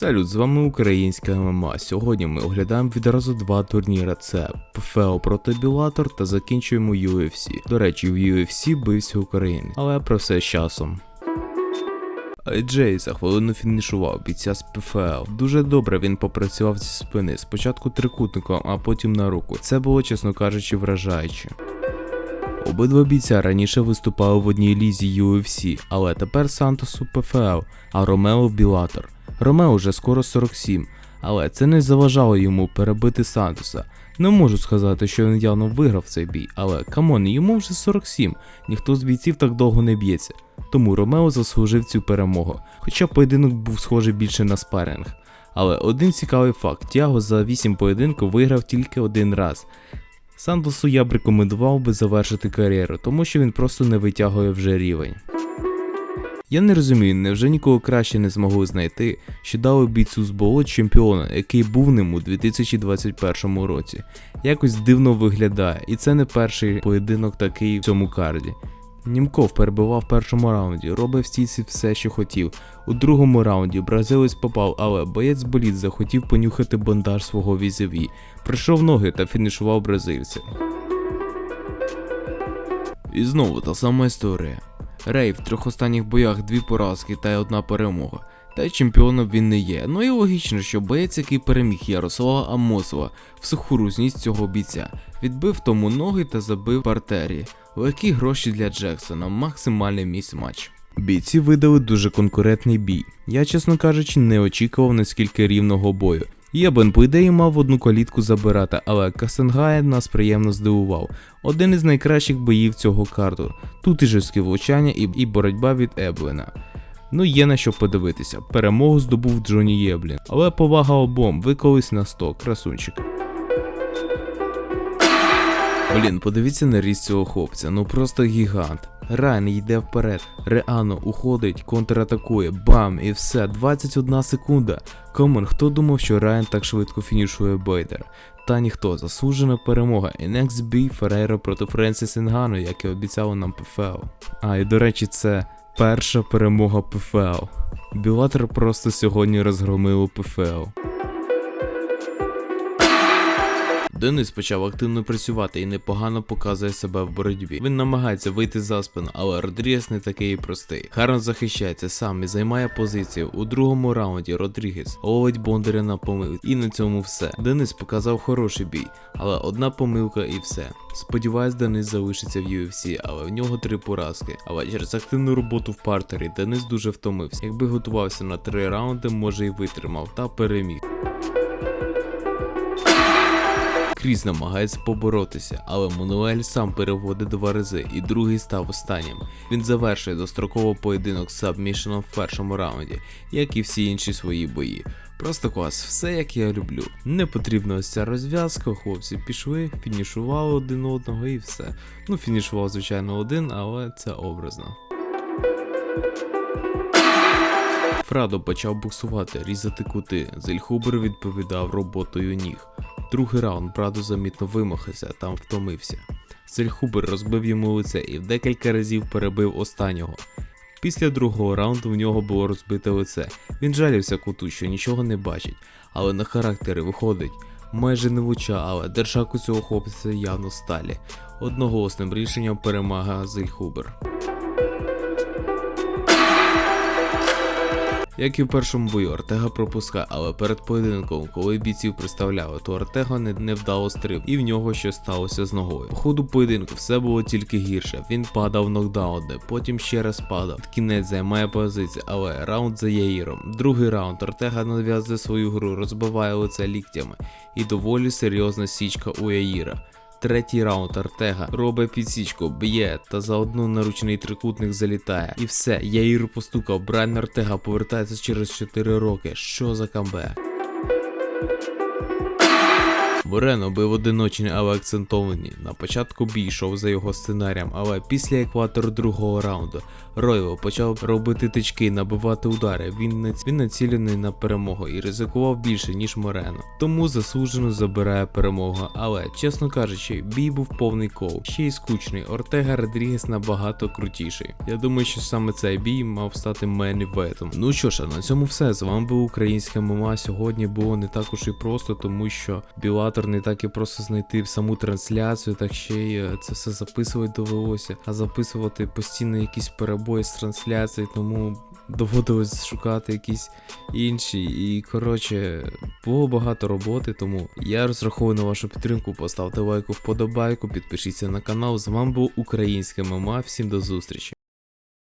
Салют, з вами Українська ММА. Сьогодні ми оглядаємо відразу два турніри: це ПФО проти Білатор та закінчуємо UFC. До речі, в UFC бився Українець, але про все з часом. Джей за хвилину фінішував бійця з ПФЛ. Дуже добре він попрацював зі спини, спочатку трикутником, а потім на руку. Це було, чесно кажучи, вражаюче. Обидва бійця раніше виступали в одній лізі UFC, але тепер Сантос у ПФЛ, а Ромео в Білатор. Ромео вже скоро 47, але це не заважало йому перебити Сантоса. Не можу сказати, що він явно виграв цей бій, але камон, йому вже 47, ніхто з бійців так довго не б'ється. Тому Ромео заслужив цю перемогу, хоча поєдинок був схожий більше на спаринг. Але один цікавий факт: Тяго за 8 поєдинків виграв тільки один раз. Сантосу я б рекомендував би завершити кар'єру, тому що він просто не витягує вже рівень. Я не розумію, невже нікого краще не змогли знайти, що дали бійцю з болот чемпіона, який був ним у 2021 році. Якось дивно виглядає, і це не перший поєдинок такий в цьому карді. Німков перебивав в першому раунді, робив стійці все, що хотів. У другому раунді бразилець попав, але боєць боліт захотів понюхати бандаж свого візові, прийшов ноги та фінішував бразильця. І знову та сама історія. Рей в трьох останніх боях дві поразки та й одна перемога. Та й чемпіоном він не є. Ну і логічно, що боєць, який переміг Ярослава Амосова, в суху зніс цього бійця, відбив тому ноги та забив партері. Легкі гроші для Джексона, максимальний місць матч. Бійці видали дуже конкурентний бій. Я, чесно кажучи, не очікував наскільки рівного бою. Єбен, по ідеї, мав одну калітку забирати, але Касенгай нас приємно здивував. Один із найкращих боїв цього карту. Тут і жорсткі влучання, і, і боротьба від Еблена. Ну є на що подивитися. Перемогу здобув Джоні Єблін. Але повага обом виколись на 100, красунчик. Блін, подивіться на ріст цього хлопця, ну просто гігант. Райан йде вперед, Реано уходить, контратакує, бам, і все, 21 секунда. Комон, хто думав, що Райан так швидко фінішує Бейдер? Та ніхто, заслужена перемога. І next бій Ферейро проти Френсіс Інгану, як і обіцяло нам ПФЛ. А, і до речі, це перша перемога ПФЛ. Білатер просто сьогодні розгромило ПФЛ. Денис почав активно працювати і непогано показує себе в боротьбі. Він намагається вийти за спину, але Родрігес не такий простий. Гарно захищається сам і займає позицію. У другому раунді Родрігес ловить Бондаря на помилку. І на цьому все. Денис показав хороший бій, але одна помилка і все. Сподіваюсь, Денис залишиться в UFC, але в нього три поразки. Але через активну роботу в партері Денис дуже втомився. Якби готувався на три раунди, може і витримав та переміг. Кріс намагається поборотися, але Мануель сам переводить два рази, і другий став останнім. Він завершує достроково поєдинок з сабмішеном в першому раунді, як і всі інші свої бої. Просто клас, все як я люблю. Не потрібна ось ця розв'язка, хлопці пішли, фінішували один одного і все. Ну, фінішував, звичайно, один, але це образно. Фрадо почав буксувати, різати кути. Зельхубер відповідав роботою ніг. Другий раунд Прадо замітно вимахався, там втомився. Зельхубер розбив йому лице і в декілька разів перебив останнього. Після другого раунду в нього було розбите лице. Він жалівся куту, що нічого не бачить, але на характери виходить. Майже не влуча, але держак у цього хлопця явно сталі. Одноголосним рішенням перемага Зельхубер. Як і в першому бою, Ортега пропускає, але перед поєдинком, коли бійців представляли, то Ортега не, невдало стриб, і в нього щось сталося з ногою. По ходу поєдинку все було тільки гірше. Він падав нокдауни, потім ще раз падав. Кінець займає позицію, але раунд за Яїром. Другий раунд Ортега нав'язує свою гру, розбиває лице ліктями, і доволі серйозна січка у Яїра. Третій раунд Артега робить підсічку, б'є та за одну наручний трикутник залітає. І все, Яїр постукав, Брайан Артега повертається через 4 роки. Що за камбек? Морено бив одиночні, але акцентовані. На початку бій йшов за його сценарієм, але після екватору другого раунду Ройло почав робити тички, набивати удари. Він нац- він націлений на перемогу і ризикував більше, ніж Морено. Тому заслужено забирає перемогу. Але, чесно кажучи, бій був повний кол. Ще й скучний. Ортега Родрігес набагато крутіший. Я думаю, що саме цей бій мав стати мейн-івентом. Ну що ж, а на цьому все. З вами був українська ММА. Сьогодні було не так уж і просто, тому що Білатор не так і просто знайти саму трансляцію, так ще й е, це все записувати довелося. А записувати постійно якісь перебої з трансляції, тому доводилось шукати якісь інші. І коротше, було багато роботи, тому я розраховую на вашу підтримку. Поставте лайку, вподобайку, підпишіться на канал. З вами був Українська ММА. Всім до зустрічі.